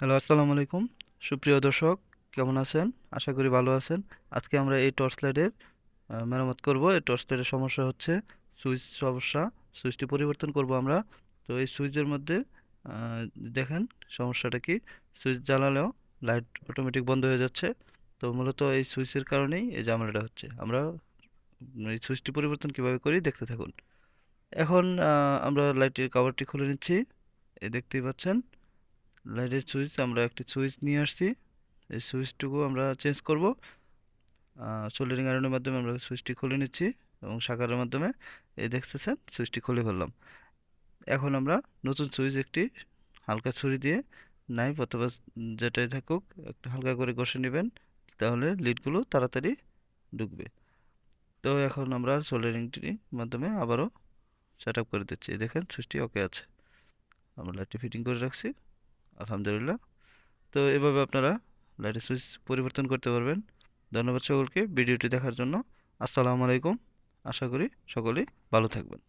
Hello, আসসালামু আলাইকুম। সুপ্রিয় দর্শক, কেমন আছেন? আশা করি ভালো আছেন। আজকে আমরা এই টর্চ লাইটের মেরামত করব। এই টর্চ লাইটের সমস্যা হচ্ছে সুইচ সমস্যা। সুইচটি পরিবর্তন করব আমরা। তো এই সুইচের মধ্যে দেখেন সমস্যাটা কি। সুইচ জ্বালালেও লাইট অটোমেটিক বন্ধ হয়ে যাচ্ছে। তো মূলত এই সুইচের কারণেই এই ঝামেলাটা হচ্ছে। আমরা এই সুইচটি পরিবর্তন কীভাবে করি দেখতে থাকুন। এখন আমরা লাইটের কভারটি খুলে নিচ্ছি। এই দেখতেই পাচ্ছেন। লাইটের সুইচ আমরা একটি সুইচ নিয়ে আসছি। এই সুইচটুকু আমরা চেঞ্জ করব। সোল্ডারিং আয়রনের মাধ্যমে আমরা সুইচটি খুলে নিচ্ছি এবং শাকারের মাধ্যমে। এই দেখতেছেন সুইচটি খুলে ফেললাম। এখন আমরা নতুন সুইচ একটি হালকা ছুরি দিয়ে নাইফ অথবা যেটাই থাকুক, একটু হালকা করে ঘষে নেবেন, তাহলে লিডগুলো তাড়াতাড়ি ঢুকবে। তো এখন আমরা সোল্ডারিংটির মাধ্যমে আবারও সেট করে দিচ্ছি। দেখেন সুইচটি ওকে আছে। আমরা লাইটটি ফিটিং করে রাখছি। আলহামদুলিল্লাহ। তো এভাবে আপনারা লাইটের সুইচ পরিবর্তন করতে পারবেন। ধন্যবাদ সকলকে ভিডিওটি দেখার জন্য। আসসালামু আলাইকুম। আশা করি সকলেই ভালো থাকবেন।